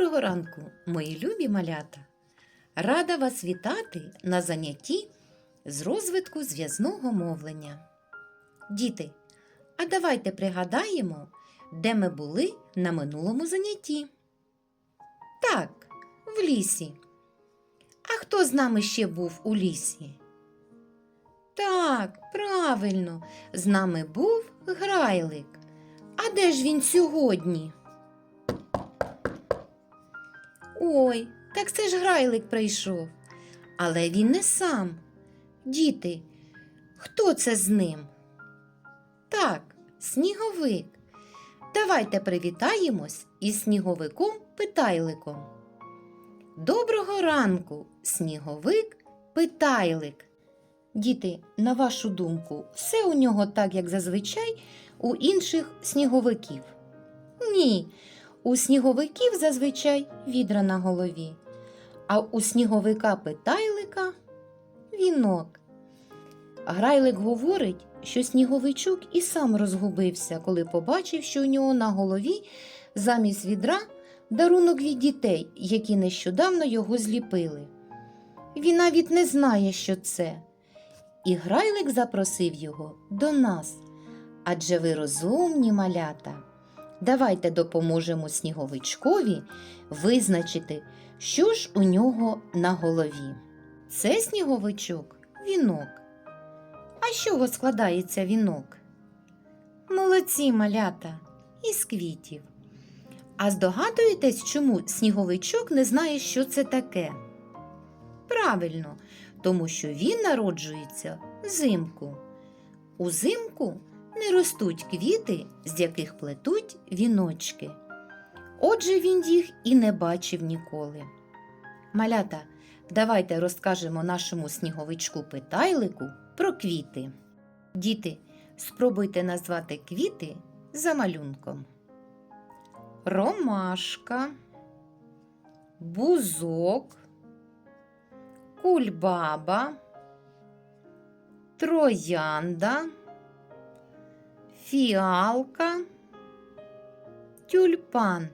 Доброго ранку, мої любі малята! Рада вас вітати на занятті з розвитку зв'язного мовлення. Діти, а давайте пригадаємо, де ми були на минулому занятті. Так, в лісі. А хто з нами ще був у лісі? Так, правильно, з нами був грайлик. А де ж він сьогодні? Ой, так це ж грайлик прийшов. Але він не сам. Діти, хто це з ним? Так, сніговик. Давайте привітаємось із сніговиком питайликом. Доброго ранку, сніговик питайлик. Діти, на вашу думку, все у нього так, як зазвичай у інших сніговиків? Ні, у сніговиків зазвичай відра на голові, а у сніговика питайлика вінок. Грайлик говорить, що сніговичок і сам розгубився, коли побачив, що у нього на голові замість відра дарунок від дітей, які нещодавно його зліпили. Він навіть не знає, що це. І грайлик запросив його до нас. Адже ви розумні малята. Давайте допоможемо сніговичкові визначити, що ж у нього на голові. Це сніговичок вінок. А з чого складається вінок? Молодці малята із квітів. А здогадуєтесь, чому сніговичок не знає, що це таке? Правильно, тому що він народжується взимку. Узимку не ростуть квіти, з яких плетуть віночки. Отже, він їх і не бачив ніколи. Малята, давайте розкажемо нашому сніговичку питайлику про квіти. Діти, спробуйте назвати квіти за малюнком. Ромашка, бузок, кульбаба, троянда фіалка, тюльпан.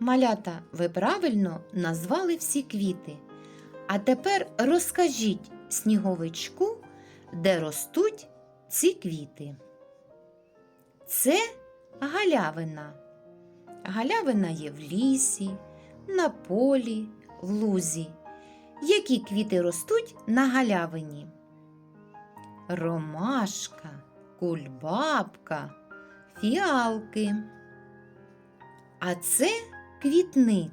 Малята, ви правильно назвали всі квіти. А тепер розкажіть сніговичку, де ростуть ці квіти. Це галявина. Галявина є в лісі, на полі, в лузі. Які квіти ростуть на галявині? Ромашка кульбабка, фіалки. А це квітник.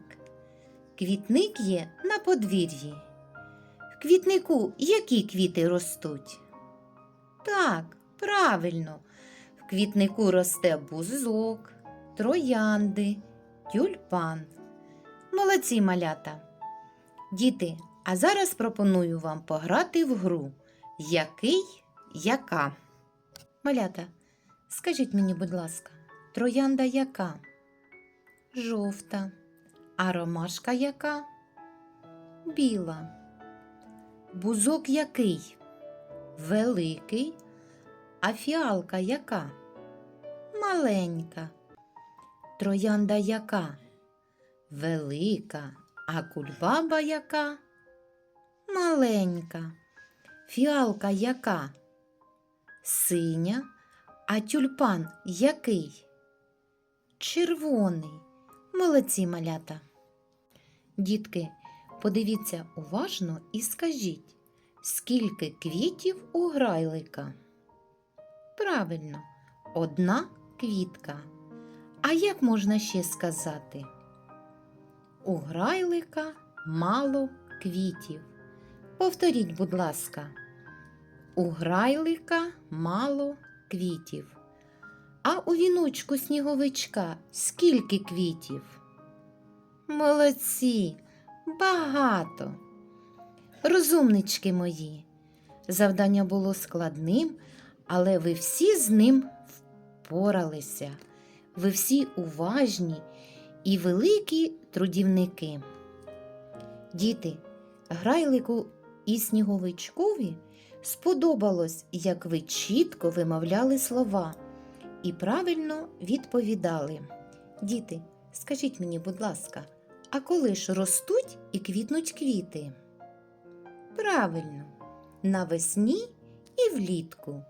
Квітник є на подвір'ї. В квітнику які квіти ростуть? Так, правильно, в квітнику росте бузок, троянди, тюльпан. Молодці малята. Діти, а зараз пропоную вам пограти в гру. Який, яка? Малята, скажіть мені, будь ласка, троянда яка? Жовта. А ромашка яка? Біла. Бузок який? Великий. А фіалка яка? Маленька. Троянда яка? Велика. А кульбаба яка? Маленька. Фіалка яка? Синя, а тюльпан який? Червоний. Молодці малята. Дітки, подивіться уважно і скажіть, скільки квітів у грайлика? Правильно, одна квітка. А як можна ще сказати? У грайлика мало квітів. Повторіть, будь ласка. У грайлика мало квітів. А у віночку сніговичка скільки квітів? Молодці, багато. Розумнички мої. Завдання було складним, але ви всі з ним впоралися. Ви всі уважні і великі трудівники. Діти, грайлику і сніговичкові сподобалось, як ви чітко вимовляли слова і правильно відповідали. Діти, Скажіть мені, будь ласка, а коли ж ростуть і квітнуть квіти? Правильно, навесні і влітку.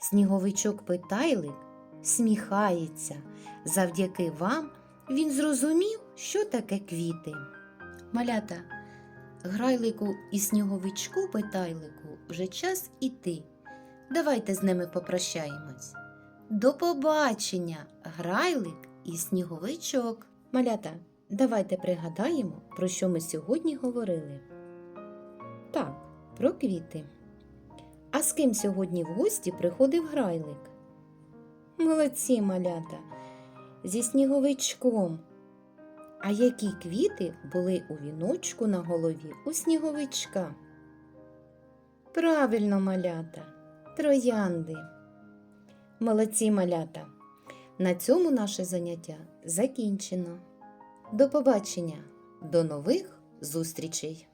Сніговичок питайлик сміхається. Завдяки вам він зрозумів, що таке квіти. Малята, грайлику і сніговичку питайлику вже час іти. Давайте з ними попрощаємось. До побачення, грайлик і сніговичок. Малята, давайте пригадаємо, про що ми сьогодні говорили. Так, про квіти. А з ким сьогодні в гості приходив грайлик? Молодці, малята, зі сніговичком. А які квіти були у віночку на голові у сніговичка? Правильно, малята, троянди. Молодці малята. На цьому наше заняття закінчено. До побачення, до нових зустрічей!